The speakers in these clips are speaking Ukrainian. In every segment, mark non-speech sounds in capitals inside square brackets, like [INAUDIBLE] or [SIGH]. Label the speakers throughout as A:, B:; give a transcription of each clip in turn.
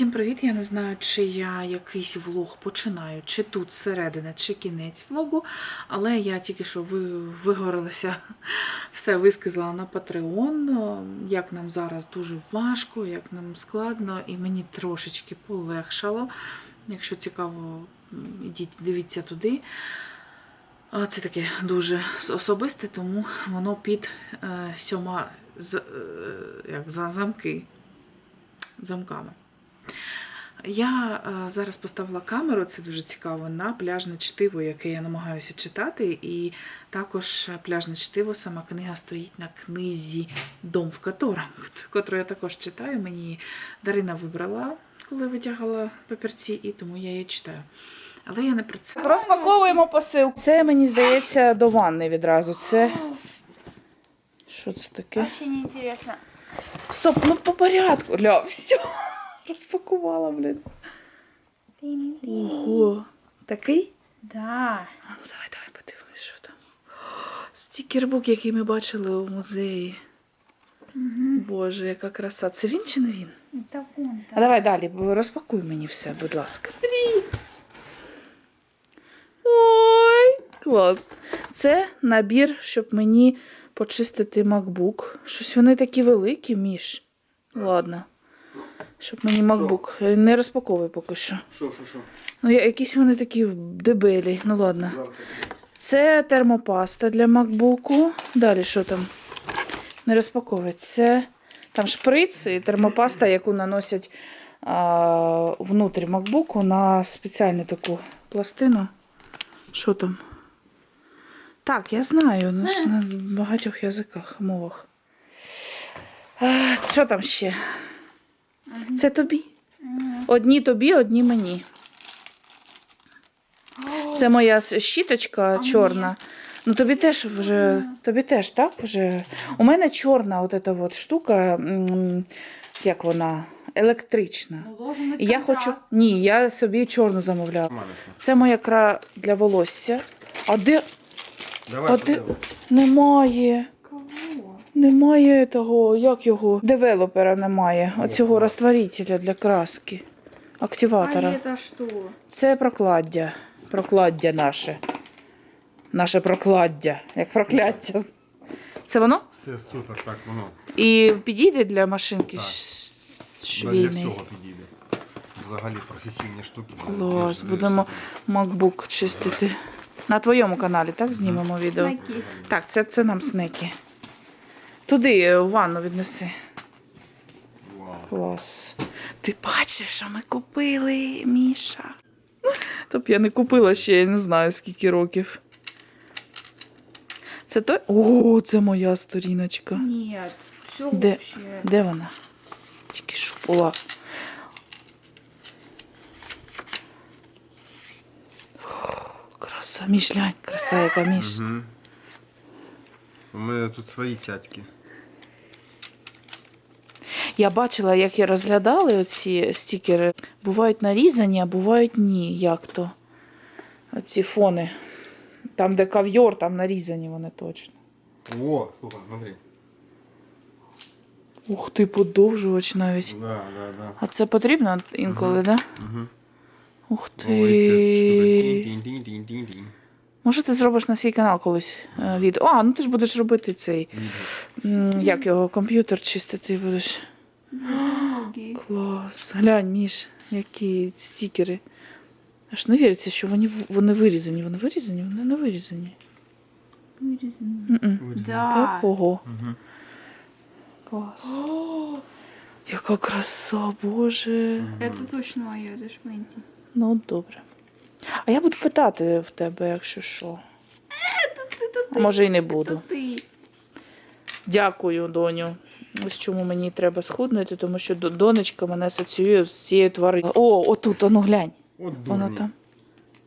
A: Всім привіт! Я не знаю, чи я якийсь влог починаю, чи тут середина, чи кінець влогу, але я тільки що ви, виговорилася, [LAUGHS] все висказала на Patreon, як нам зараз дуже важко, як нам складно, і мені трошечки полегшало. Якщо цікаво, ідіть, дивіться туди. Це таке дуже особисте, тому воно під е, сьома з, е, як, за замки замками. Я е, зараз поставила камеру, це дуже цікаво, на пляжне чтиво, яке я намагаюся читати. І також пляжне чтиво, сама книга стоїть на книзі Дом в котором, [LAUGHS] котру я також читаю. Мені Дарина вибрала, коли витягала папірці, і тому я її читаю. Але я не про це.
B: Розпаковуємо посилку. Це, мені здається, до ванни відразу. Це. [GASPS] Що це таке?
C: Вообще не интересно.
B: Стоп, ну по порядку. Ля, все. Розпакувала, блін. Ого. Такий?
C: Да.
A: А, ну давай, давай подивимось, що там. Стікербук, який ми бачили у музеї. Боже, яка краса. Це він чи не він?
C: Это он.
B: А давай далі, розпакуй мені все, будь ласка. Ой, клас. Це набір, щоб мені почистити MacBook. Щось вони такі великі, між. Ладно. Щоб мені MacBook. Е, Не розпаковуй поки що.
D: Що, що, що?
B: Ну, я- якісь вони такі дебелі. Ну ладно. Це термопаста для макбуку. Далі що там? Не розпаковують. Це там шприц і термопаста, яку наносять а, внутрі макбуку на спеціальну таку пластину. Що там? Так, я знаю, на, на багатьох язиках, мовах. А, що там ще? Це тобі. Одні тобі, одні мені. Це моя щіточка чорна. Ну тобі теж вже, тобі теж, так? Вже. У мене чорна от эта от штука, як вона, електрична. І я хочу. Ні, я собі чорну замовляла. Це моя кра для волосся. А де
D: Давай,
B: А
D: подивимось.
B: немає? Немає того, як його? Девелопера немає. Оцього розтворителя для краски.
C: А
B: Активатора.
C: это что?
B: Це прокладдя. Прокладдя наше. Наше прокладдя. Як прокляття. Це воно?
D: Все супер, так воно.
B: І підійде для машинки
D: Так.
B: ш-
D: Для всього підійде. Взагалі професійні штуки.
B: Клас, будемо MacBook чистити. На твоєму каналі, так, знімемо відео?
C: Знаки.
B: Так, це, це нам снеки. Туди е, в ванну віднеси.
D: Вау.
B: Клас. Ти бачиш, що ми купили, Міша. Тобто я не купила ще, я не знаю скільки років. Це той. О, це моя сторіночка.
C: Нет. Все
B: Де?
C: вообще.
B: Де вона? Тільки що була. Краса, Міш, глянь, краса яка Міш.
D: Угу. У мене тут свої цяцьки.
B: Я бачила, як я розглядали оці стікери. Бувають нарізані, а бувають ні. Як то? Оці фони. Там, де кав'йор, там нарізані вони точно.
D: О, слухай, смотри.
B: Ух ти, подовжувач навіть.
D: Да, да, да.
B: А це потрібно інколи, так? Да?
D: Угу.
B: Ух
D: Ой, це
B: ти.
D: Тінь-тінь-тінь-тінь-тінь.
B: Може, ти зробиш на свій канал колись е, відео. А, ну ти ж будеш робити цей. Як його комп'ютер чистити будеш.
C: Ноги.
B: Клас. Глянь, Міш, які стікери. Аж не віриться, що вони, в- вони вирізані. Вони вирізані, вони не вирізані.
C: Вырезано.
B: М-м.
C: Да.
B: Так, ого.
D: Угу.
B: Клас. Яка краса, боже.
C: Это точно мое, это ж Мэнти.
B: Ну, добре. А я буду питати в тебе, якщо що. А може і не буду.
C: Это ты.
B: Дякую, доню. Ось чому мені треба схуднути, тому що донечка мене асоціює з цією твариною. О, отут, ану глянь.
D: От
B: Воно там.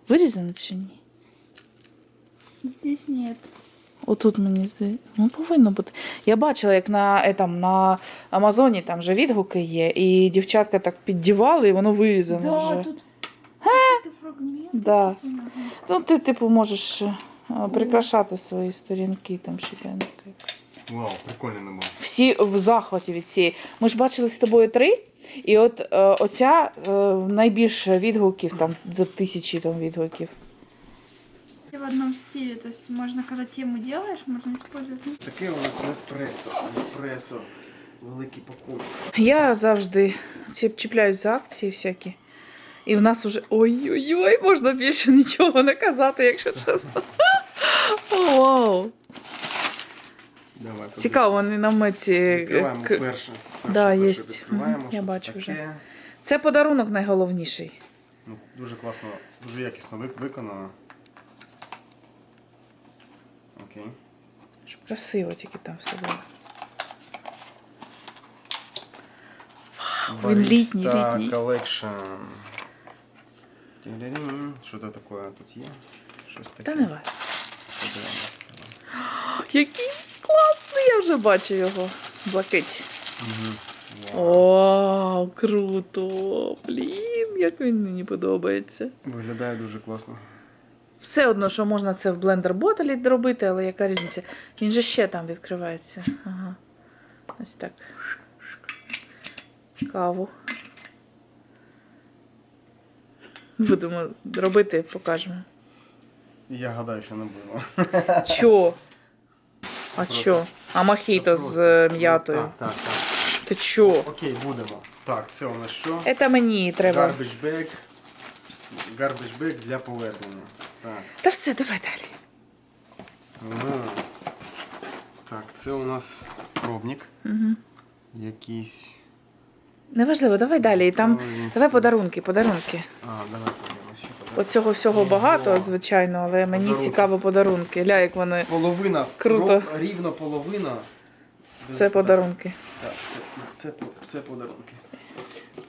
B: Вирізане чи ні?
C: Здесь нет.
B: Отут мені здається. Ну, повинно бути. Я бачила, як на, е, там, на Амазоні там же відгуки є, і дівчатка так піддівали, і воно вирізане
C: Да,
B: вже.
C: тут какие-то фрагменты.
B: Да.
C: типа, ага.
B: Ну, ти, типу, можеш е, прикрашати свої сторінки, там ще глянь-ка.
D: Вау, прикольний набор.
B: Всі в захваті від цієї. Ми ж бачили з тобою три, І от е, оця е, найбільше відгуків, там за тисячі там відгуків.
C: В одном стиле, то есть можно, когда тему делаешь, можно использовать.
D: Таке у нас Неспресо. Неспресо. Великий пакунок.
B: Я завжди ці- чіпляюсь за акції всякі. І в нас уже ой-ой-ой, можна більше нічого не казати, якщо чесно. [LAUGHS] Вау!
D: Давай,
B: Цікаво, вони на меті.
D: Відкриваємо
B: к-
D: перше.
B: Да.
D: Відкриваємо,
B: я бачу
D: таке.
B: вже. Це подарунок найголовніший.
D: Ну, дуже класно, дуже якісно виконано. Окей.
B: Щоб красиво тільки там все було. Він літній, літній.
D: Collection. Що це таке тут є? Щось таке.
B: Та не важко. Який класний, я вже бачу його. Блакить.
D: Мгм. Вау.
B: О, круто! Блін, як він мені подобається.
D: Виглядає дуже класно.
B: Все одно, що можна це в блендер ботелі робити, але яка різниця? Він же ще там відкривається. Ага. Ось так. Каву. Будемо робити, покажемо.
D: Я гадаю, що не будемо.
B: Чо? А
D: Просто-
B: чо? А мохіто
D: Просто.
B: з е, м'ятою.
D: Так, так, так.
B: Ти чо?
D: Окей, будемо. Так, це у нас що?
B: Це мені треба.
D: Garbage bag. Garbage bag для повернення. Так.
B: Та все, давай далі.
D: Ага. Так, це у нас пробник.
B: Угу.
D: Якийсь.
B: Неважливо, давай далі. І Там давай подарунки, подарунки.
D: А, давай подивимось, що подарунок.
B: Оцього всього багато, звичайно, але мені
D: Подарунки.
B: цікаво подарунки. Гля, як вони.
D: Половина.
B: Круто.
D: ров- Рівно половина. Без
B: Це подарунки.
D: Так, це, це, по- це подарунки.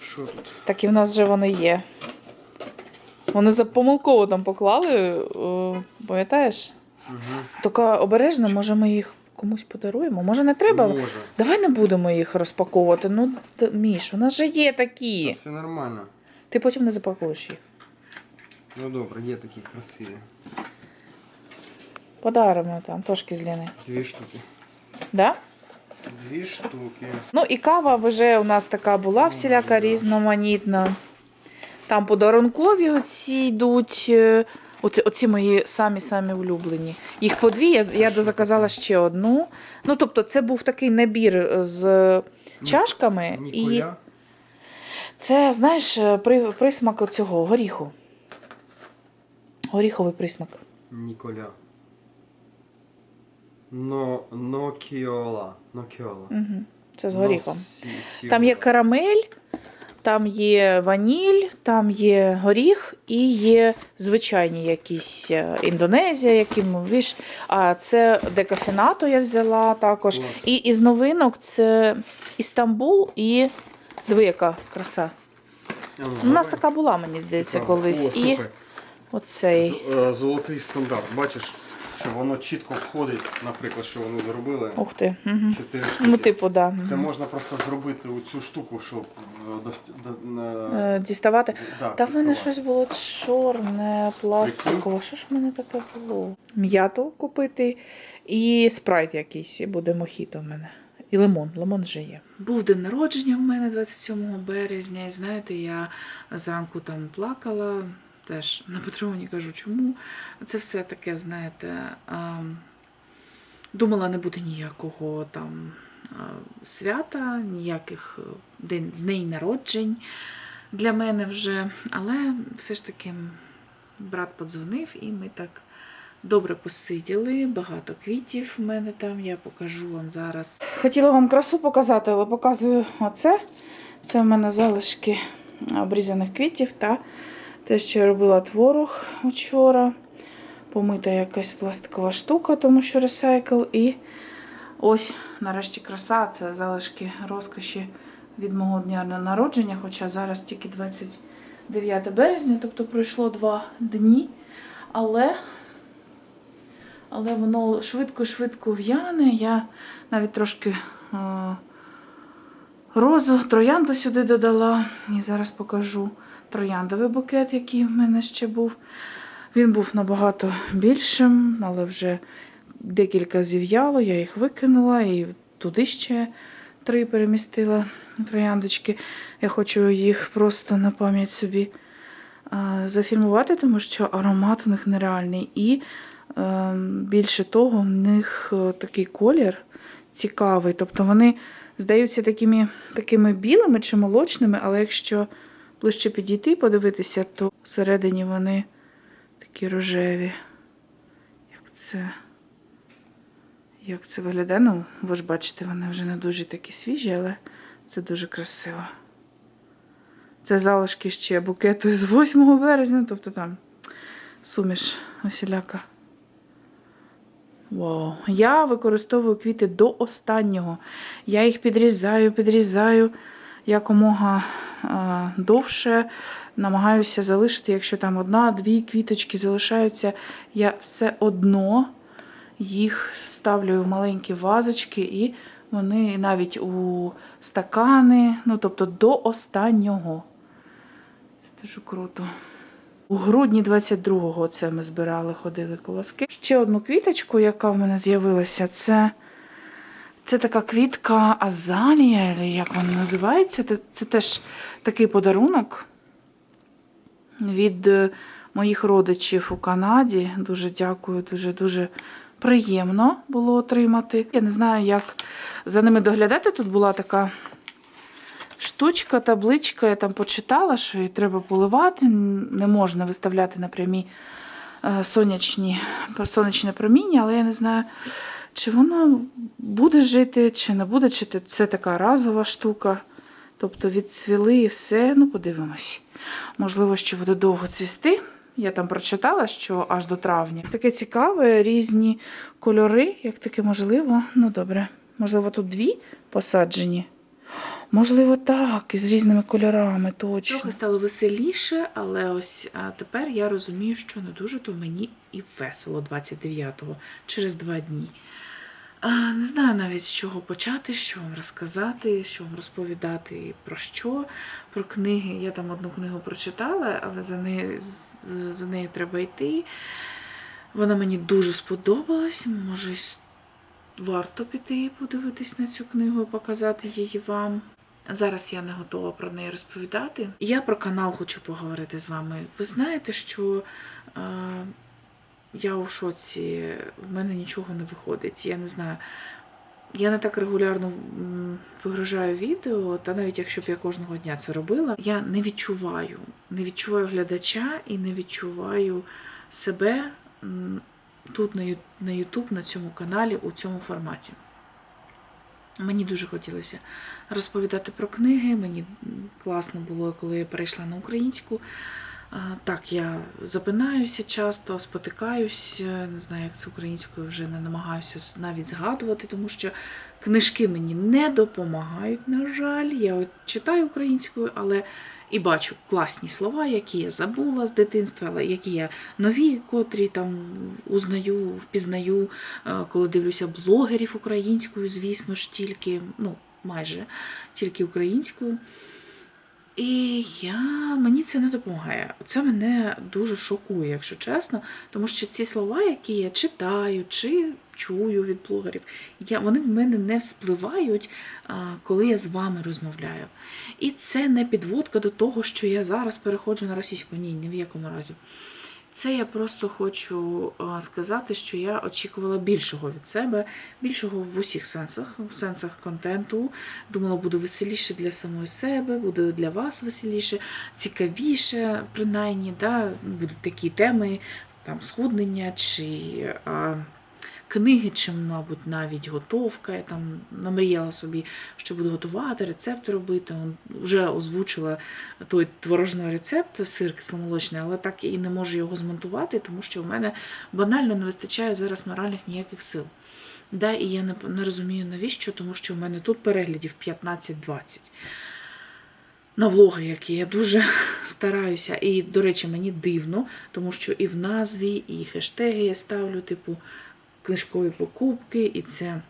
D: Що тут?
B: Так і в нас вже вони є. Вони за помилково там поклали, о, пам'ятаєш?
D: Угу.
B: Тільки обережно, може ми їх комусь подаруємо. Може не треба?
D: Може.
B: Давай не будемо їх розпаковувати. Ну, д- Міш, у нас же є
D: Та
B: такі.
D: Все нормально.
B: Ти потім не запакуєш їх.
D: Ну добре, є такі красиві.
B: Подаримо там, трошки з Ліни.
D: Дві штуки.
B: Да?
D: Дві штуки.
B: Ну і кава вже у нас така була всіляка різноманітна. Там подарункові оці йдуть. е, Оці, оці мої самі-самі улюблені. Їх по дві, я, я дозаказала ще одну. Ну, тобто, це був такий набір з чашками. І це, знаєш, е, при, присмак цього горіху. Горіховий присмак.
D: Ніколя. Но, нокіола. Нокіола.
B: Угу. Це з горіхом. Там є карамель, там є ваніль, там є горіх і є звичайні якісь е, Індонезія, які віж. А це декафінато я взяла також.
D: Клас.
B: І із новинок це Істамбул і диви, яка краса.
D: Ну,
B: У нас така була, мені здається,
D: Цікаво.
B: колись.
D: О,
B: і
D: слухай,
B: оцей.
D: з- е, золотий стандарт. Бачиш, що воно чітко входить, наприклад, що вони зробили.
B: Ух ти. Угу.
D: Чотири штуки.
B: Ну, типу, да.
D: Це можна просто зробити оцю штуку, щоб е, дост- до- на-
B: Е, Діставати.
D: да,
B: Та в мене щось було чорне, пластикове. Що ж в мене таке було? М'яту купити і спрайт якийсь, і буде мохіто в мене. І лимон. Лимон вже є.
E: Був день народження в мене 27 березня, і знаєте, я зранку там плакала, теж на Патреоні кажу, чому. Це все таке, знаєте, думала, не буде ніякого там свята, ніяких е, дней народжень для мене вже. Але все ж таки брат подзвонив, і ми так добре посиділи, багато квітів в мене там, я покажу вам зараз.
B: Хотіла вам красу показати, але показую оце. Це в мене залишки обрізаних квітів та те, що я робила творог вчора. Помита якась пластикова штука, тому що ресайкл. І ось, нарешті, краса. Це залишки розкоші від мого дня на- народження, хоча зараз тільки 29 березня, тобто пройшло два дні. Але але воно швидко-швидко в'яне. Я навіть трошки е, розу, троянду сюди додала. І зараз покажу трояндовий букет, який в мене ще був. Він був набагато більшим, але вже декілька зів'яло, я їх викинула і туди ще
F: три перемістила трояндочки. Я хочу їх просто на пам'ять собі зафільмувати, тому що аромат у них нереальний. І е, більше того, в них е, такий колір цікавий. Тобто вони здаються такими, такими білими чи молочними, але якщо ближче підійти і подивитися, то всередині вони такі рожеві. Як це, як це виглядає? Ну, ви ж бачите, вони вже не дуже такі свіжі, але це дуже красиво. Це залишки ще букету з 8 березня, тобто там суміш усіляка. Вау. Я використовую квіти до останнього. Я їх підрізаю, підрізаю якомога довше. Намагаюся залишити, якщо там одна-дві квіточки залишаються, я все одно їх ставлю в маленькі вазочки, і вони навіть у стакани, ну тобто до останнього. Це дуже круто. У грудні 22-го це ми збирали, ходили колоски. Ще одну квіточку, яка в мене з'явилася, це, це така квітка Азалія, як вона називається. Це, це теж такий подарунок від е, моїх родичів у Канаді. Дуже дякую, дуже-дуже приємно було отримати. Я не знаю, як за ними доглядати. Тут була така штучка, табличка, я там почитала, що її треба поливати, не можна виставляти на прямі е, сонячні, сонячне проміння, але я не знаю, чи воно буде жити, чи не буде жити. Це така разова штука. Тобто відцвіли і все. Ну, подивимось. Можливо, що буде довго цвісти. Я там прочитала, що аж до травня. Таке цікаве, різні кольори, як таке можливо. Ну, добре. Можливо, тут дві посаджені. Можливо, так, із різними кольорами, точно.
B: Трохи стало веселіше, але ось тепер я розумію, що не дуже то мені і весело 29-го, через два дні. Не знаю навіть з чого почати, що вам розказати, що вам розповідати про що, про книги. Я там одну книгу прочитала, але за нею, за нею треба йти. Вона мені дуже сподобалась. Може, варто піти і подивитись на цю книгу і показати її вам. Зараз я не готова про неї розповідати. Я про канал хочу поговорити з вами. Ви знаєте, що я у шоці, в мене нічого не виходить. Я не знаю. Я не так регулярно вигружаю відео, та навіть якщо б я кожного дня це робила, я не відчуваю. Не відчуваю глядача і не відчуваю себе тут на Ю- на YouTube, на цьому каналі, у цьому форматі. Мені дуже хотілося розповідати про книги. Мені класно було, коли я перейшла на українську. Так, я запинаюся часто, спотикаюсь, е, не знаю, як це українською вже не намагаюся навіть згадувати, тому що книжки мені не допомагають, на жаль. Я от читаю українською, але і бачу класні слова, які я забула з дитинства, але які я нові, котрі там узнаю, впізнаю, е, коли дивлюся блогерів українською, звісно ж, тільки, ну, майже тільки українською. І я, мені це не допомагає. Це мене дуже шокує, якщо чесно, тому що ці слова, які я читаю чи чую від блогерів, я, вони в мене не вспливають, коли я з вами розмовляю. І це не підводка до того, що я зараз переходжу на російську. Ні, ні в якому разі. Це я просто хочу сказати, що я очікувала більшого від себе, більшого в усіх сенсах, в сенсах контенту. Думала, буде веселіше для самої себе, буде для вас веселіше, цікавіше, принаймні, да? будуть такі теми, там схуднення чи а, книги, чи, мабуть, навіть готовка. Я там намріяла собі, що буду готувати, рецепт робити. Вже озвучила той творожний рецепт, сир кисломолочний, але так і не можу його змонтувати, тому що в мене банально не вистачає зараз моральних ніяких сил. Да, і я не, не розумію навіщо, тому що в мене тут переглядів 15-20 на влоги, які я дуже [LAUGHS] стараюся. І, до речі, мені дивно, тому що і в назві, і хештеги я ставлю, типу, книжкові покупки, і це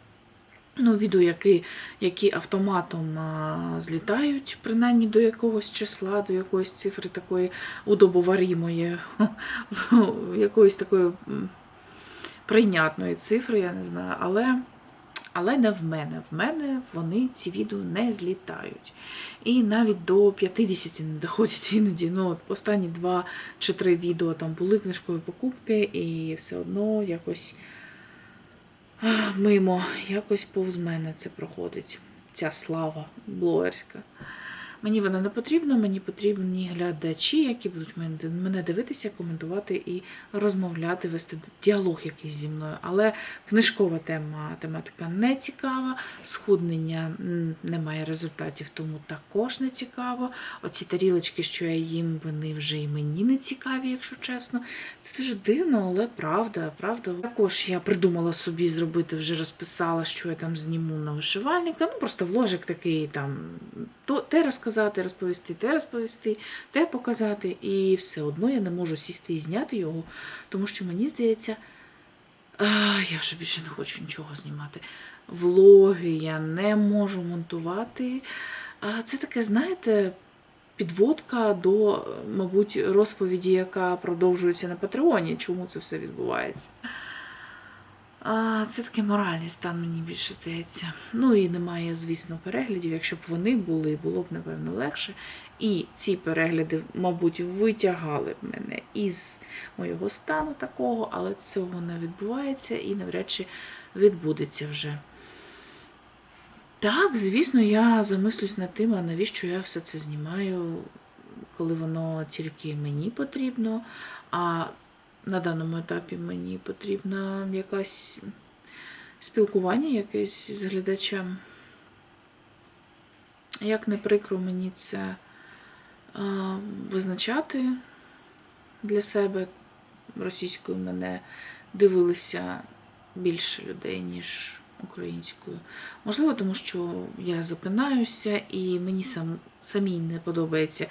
B: ну, відео, які, які автоматом а, злітають, принаймні до якогось числа, до якоїсь цифри такої удобоварімої, [LAUGHS] якоїсь такої прийнятної цифри, я не знаю. Але Але не в мене. В мене вони ці відео не злітають. І навіть до 50 не доходять іноді. Ну, от останні два чи три відео там були книжкові покупки, і все одно якось мимо, якось повз мене це проходить. Ця слава блогерська. Мені вона не потрібна, мені потрібні глядачі, які будуть мене дивитися, коментувати і розмовляти, вести діалог якийсь зі мною. Але книжкова тема, тематика не цікава, схуднення немає результатів, тому також не цікаво. Оці тарілочки, що я їм, вони вже і мені не цікаві, якщо чесно. Це дуже дивно, але правда, правда. Також я придумала собі зробити, вже розписала, що я там зніму на вишивальника. Ну, просто вложик такий там то те розказати, розповісти, те розповісти, те показати. І все одно я не можу сісти і зняти його, тому що мені здається, а, я вже більше не хочу нічого знімати. Влоги я не можу монтувати. А це таке, знаєте, підводка до, мабуть, розповіді, яка продовжується на Патреоні, чому це все відбувається. Це такий моральний стан, мені більше здається. Ну і немає, звісно, переглядів. Якщо б вони були, було б, напевно, легше. І ці перегляди, мабуть, витягали б мене із моєго стану такого, але цього не відбувається і навряд чи відбудеться вже. Так, звісно, я замислюсь над тим, а навіщо я все це знімаю, коли воно тільки мені потрібно. А на даному етапі мені потрібно якась спілкування якесь з глядачем. Як не прикро мені це а, визначати для себе російською мене дивилися більше людей, ніж українською. Можливо, тому що я запинаюся і мені сам, самій не подобається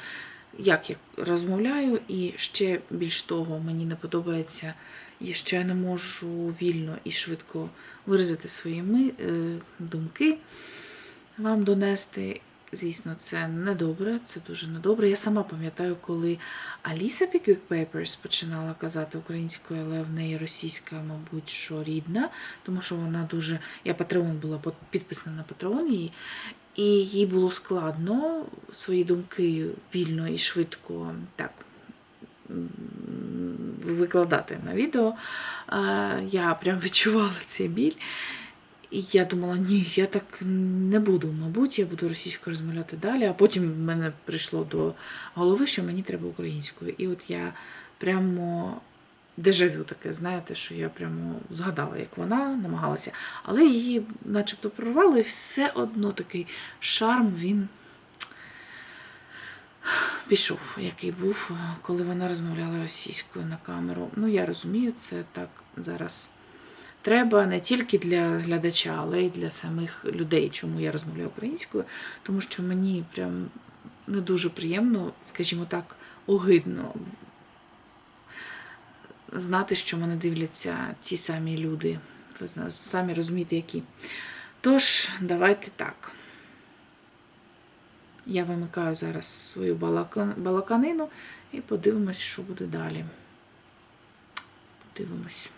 B: як я розмовляю, і ще більш того, мені не подобається, я ще не можу вільно і швидко виразити свої е, думки, вам донести. Звісно, це недобре, це дуже недобре. Я сама пам'ятаю, коли Аліса Pickwick Papers починала казати українською, але в неї російська, мабуть, що рідна, тому що вона дуже. Я Патреон була підписана на Патреон її, і їй було складно свої думки вільно і швидко так викладати на відео. Я прям відчувала цей біль. І я думала, ні, я так не буду, мабуть, я буду російською розмовляти далі, а потім в мене прийшло до голови, що мені треба українською. І от я прямо дежавю таке, знаєте, що я прямо згадала, як вона намагалася. Але її начебто прорвало, і все одно такий шарм він пішов, який був, коли вона розмовляла російською на камеру. Ну, я розумію, це так зараз треба не тільки для глядача, але й для самих людей, чому я розмовляю українською, тому що мені прям не дуже приємно, скажімо так, огидно знати, що мене дивляться ті самі люди. Ви самі розумієте, які. Тож, давайте так. Я вимикаю зараз свою балаканину і подивимось, що буде далі. Подивимось.